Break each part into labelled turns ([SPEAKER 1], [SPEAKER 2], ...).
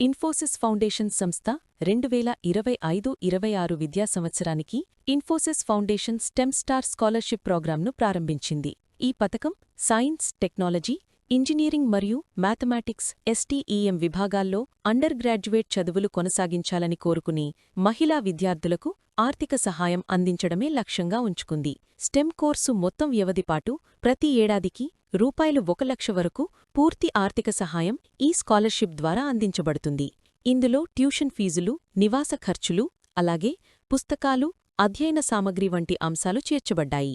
[SPEAKER 1] Infosys foundation సంస్థ రెండు వేల ఇరవై ఐదు ఇరవై ఆరు విద్యా సంవత్సరానికి Infosys foundation STEM star scholarship ప్రోగ్రాంను ప్రారంభించింది. ఈ పథకం సైన్స్ టెక్నాలజీ ఇంజనీరింగ్ మరియు మ్యాథమెటిక్స్ ఎస్టీఈఎం విభాగాల్లో అండర్ గ్రాడ్యుయేట్ చదువులు కొనసాగించాలని కోరుకుని మహిళా విద్యార్థులకు ఆర్థిక సహాయం అందించడమే లక్ష్యంగా ఉంచుకుంది. స్టెమ్ కోర్సు మొత్తం వ్యవధిపాటు ప్రతి ఏడాదికి రూపాయలు ఒక లక్ష వరకు పూర్తి ఆర్థిక సహాయం ఈ స్కాలర్షిప్ ద్వారా అందించబడుతుంది. ఇందులో ట్యూషన్ ఫీజులు నివాస ఖర్చులు అలాగే పుస్తకాలు అధ్యయన సామగ్రి వంటి అంశాలు చేర్చబడ్డాయి.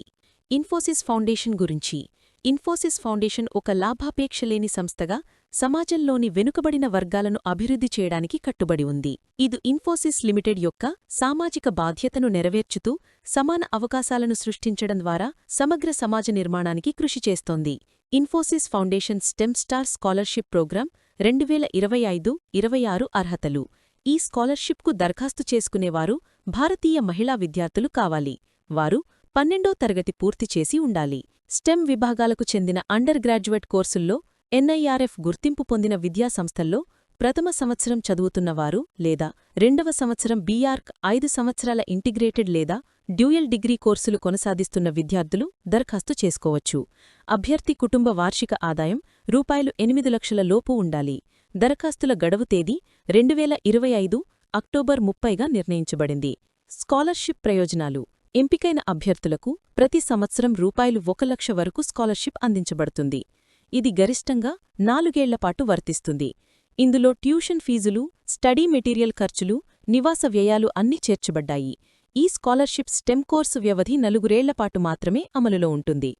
[SPEAKER 1] ఇన్ఫోసిస్ ఫౌండేషన్ గురించి ఇన్ఫోసిస్ ఫౌండేషన్ ఒక లాభాపేక్షలేని సంస్థగా సమాజంలోని వెనుకబడిన వర్గాలను అభివృద్ధి చేయడానికి కట్టుబడి ఉంది. ఇది ఇన్ఫోసిస్ లిమిటెడ్ యొక్క సామాజిక బాధ్యతను నెరవేర్చుతూ సమాన అవకాశాలను సృష్టించడం ద్వారా సమగ్ర సమాజ నిర్మాణానికి కృషి చేస్తోంది. Infosys foundation STEM star scholarship program రెండువేల ఇరవై ఐదు ఇరవై ఆరు అర్హతలు. ఈ స్కాలర్షిప్కు దరఖాస్తు చేసుకునేవారు భారతీయ మహిళా విద్యార్థులు కావాలి. వారు పన్నెండో తరగతి పూర్తి చేసి ఉండాలి. స్టెమ్ విభాగాలకు చెందిన అండర్ గ్రాడ్యుయేట్ కోర్సుల్లో ఎన్ఐఆర్ఎఫ్ గుర్తింపు పొందిన విద్యా సంస్థల్లో ప్రథమ సంవత్సరం చదువుతున్నవారు లేదా రెండవ సంవత్సరం బీఆర్క్ ఐదు సంవత్సరాల ఇంటిగ్రేటెడ్ లేదా డ్యూయల్ డిగ్రీ కోర్సులు కొనసాగిస్తున్న విద్యార్థులు దరఖాస్తు చేసుకోవచ్చు. అభ్యర్థి కుటుంబ వార్షిక ఆదాయం రూపాయలు ఎనిమిది లక్షల లోపు ఉండాలి. దరఖాస్తుల గడువు తేదీ రెండువేల ఇరవై ఐదు అక్టోబర్ ముప్పైగా నిర్ణయించబడింది. స్కాలర్షిప్ ప్రయోజనాలు ఎంపికైన అభ్యర్థులకు ప్రతి సంవత్సరం రూపాయలు ఒక లక్ష వరకు స్కాలర్షిప్ అందించబడుతుంది. ఇది గరిష్టంగా నాలుగేళ్ళపాటు వర్తిస్తుంది. ఇందులో ట్యూషన్ ఫీజులు స్టడీ మెటీరియల్ ఖర్చులు నివాస వ్యయాలు అన్నీ చేర్చబడ్డాయి. ఈ స్కాలర్షిప్ స్టెమ్ కోర్సు వ్యవధి నలుగురేళ్ళపాటు మాత్రమే అమలులో ఉంటుంది.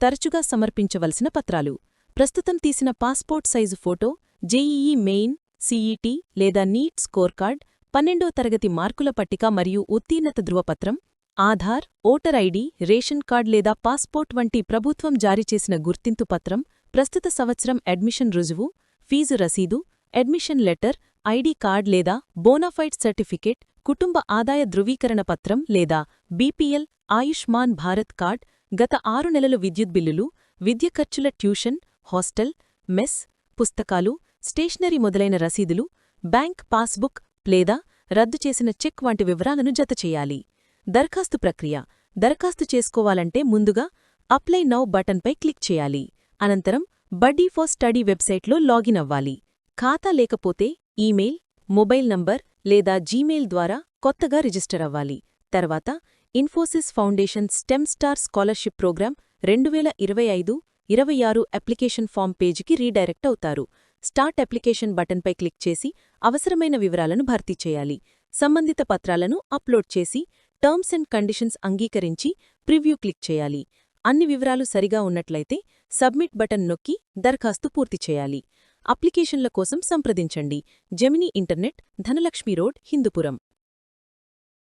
[SPEAKER 1] తరచుగా సమర్పించవలసిన పత్రాలు. ప్రస్తుతం తీసిన passport size photo JEE main CET లేదా నీట్ స్కోర్ కార్డ్ పన్నెండో తరగతి మార్కుల పట్టిక మరియు ఉత్తీర్ణత ధృవపత్రం Aadhaar voter ID ration card లేదా పాస్పోర్ట్ వంటి ప్రభుత్వం జారీ చేసిన గుర్తింపు పత్రం ప్రస్తుత సంవత్సరం అడ్మిషన్ రుజువు ఫీజు రసీదు అడ్మిషన్ లెటర్ ఐడి కార్డ్ లేదా బోనాఫైడ్ సర్టిఫికేట్ కుటుంబ ఆదాయ ధృవీకరణ పత్రం లేదా బీపీఎల్ ఆయుష్మాన్ భారత్ కార్డ్ గత ఆరు నెలలు విద్యుత్ బిల్లులు విద్య ఖర్చుల ట్యూషన్ హాస్టల్ మెస్ పుస్తకాలు స్టేషనరీ మొదలైన రసీదులు బ్యాంక్ పాస్బుక్ లేదా రద్దు చేసిన చెక్ వంటి వివరాలను జతచేయాలి. దరఖాస్తు ప్రక్రియ. దరఖాస్తు చేసుకోవాలంటే ముందుగా అప్లై నౌ బటన్పై క్లిక్ చేయాలి. అనంతరం బడ్డీ ఫర్ స్టడీ వెబ్సైట్లో లాగిన్ అవ్వాలి. ఖాతా లేకపోతే ఈమెయిల్ మొబైల్ నంబర్ లేదా జీమెయిల్ ద్వారా కొత్తగా రిజిస్టర్ అవ్వాలి. తర్వాత Infosys foundation STEM star scholarship program రెండు వేల ఇరవై ఐదు ఇరవై ఆరు అప్లికేషన్ ఫామ్ పేజీకి రీడైరెక్ట్ అవుతారు. స్టార్ట్ అప్లికేషన్ బటన్పై క్లిక్ చేసి అవసరమైన వివరాలను భర్తీ చేయాలి. సంబంధిత పత్రాలను అప్లోడ్ చేసి టర్మ్స్ అండ్ కండిషన్స్ అంగీకరించి ప్రివ్యూ క్లిక్ చేయాలి. అన్ని వివరాలు సరిగా ఉన్నట్లయితే సబ్మిట్ బటన్ నొక్కి దరఖాస్తు పూర్తి చేయాలి. అప్లికేషన్ల కోసం సంప్రదించండి. Gemini internet Dhanalakshmi road Hindupuram.